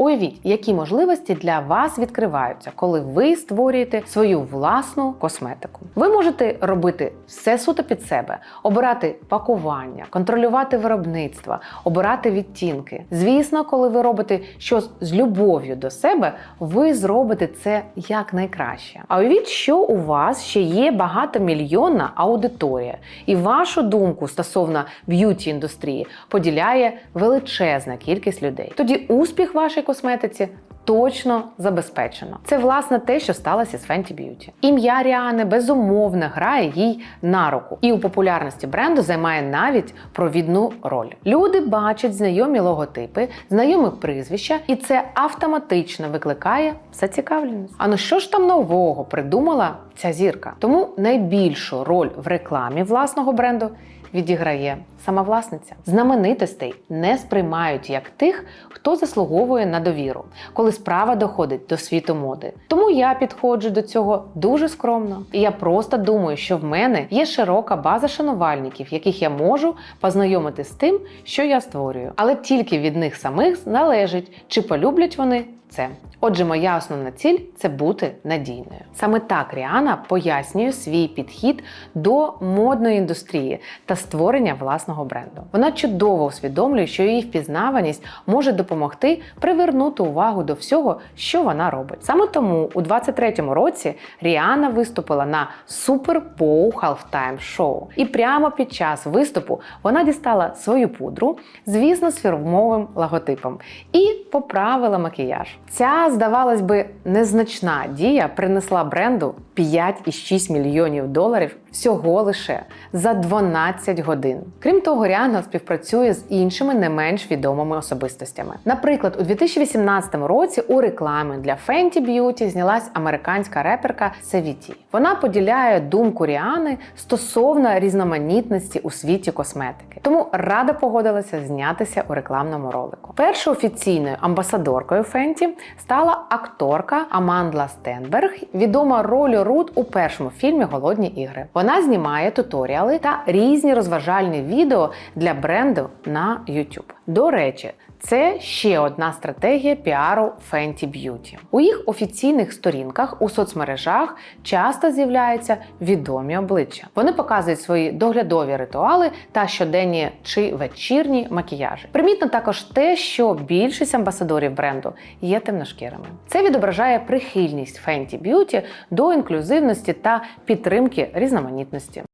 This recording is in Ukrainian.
Уявіть, які можливості для вас відкриваються, коли ви створюєте свою власну косметику. Ви можете робити все суто під себе, обирати пакування, контролювати виробництво, обирати відтінки. Звісно, коли ви робите щось з любов'ю до себе, ви зробите це якнайкраще. А уявіть, що у вас ще є багатомільйонна аудиторія, і вашу думку стосовно б'юті індустрії поділяє величезна кількість людей. Тоді успіх вашої косметиці. Точно забезпечено. Це власне те, що сталося з Fenty Beauty. Ім'я Ріани безумовно грає їй на руку, і у популярності бренду займає навіть провідну роль. Люди бачать знайомі логотипи, знайомі прізвища, і це автоматично викликає зацікавленість. А ну що ж там нового придумала ця зірка? Тому найбільшу роль в рекламі власного бренду відіграє сама власниця. Знаменитостей не сприймають як тих, хто заслуговує на довіру, коли справа доходить до світу моди. Тому я підходжу до цього дуже скромно. І я просто думаю, що в мене є широка база шанувальників, яких я можу познайомити з тим, що я створюю. Але тільки від них самих залежить, чи полюблять вони це. Отже, моя основна ціль це бути надійною. Саме так Ріана пояснює свій підхід до модної індустрії та створення власного бренду. Вона чудово усвідомлює, що її впізнаваність може допомогти привернути увагу до всього, що вона робить. Саме тому у 23-му році Ріана виступила на Super Bowl Halftime Show. І прямо під час виступу вона дістала свою пудру, звісно, з фірмовим логотипом, і поправила макіяж. Ця, здавалось би, незначна дія принесла бренду 5,6 мільйонів доларів всього лише за 12 годин. Крім того, Ріана співпрацює з іншими не менш відомими особистостями. Наприклад, у 2018 році у рекламі для Fenty Beauty знялась американська реперка Севіті. Вона поділяє думку Ріани стосовно різноманітності у світі косметики. Тому рада погодилася знятися у рекламному ролику. Першою офіційною амбасадоркою Fenty стала акторка Амандла Стенберг, відома ролью Рут у першому фільмі Голодні ігри. Вона знімає туторіали та різні розважальні відео для бренду на YouTube. До речі, це ще одна стратегія піару Fenty Beauty. У їх офіційних сторінках у соцмережах часто з'являються відомі обличчя. Вони показують свої доглядові ритуали та щоденні чи вечірні макіяжі. Примітно також те, що більшість амбасадорів бренду є темношкірими. Це відображає прихильність Fenty Beauty до інклюзивності та підтримки різноманітності.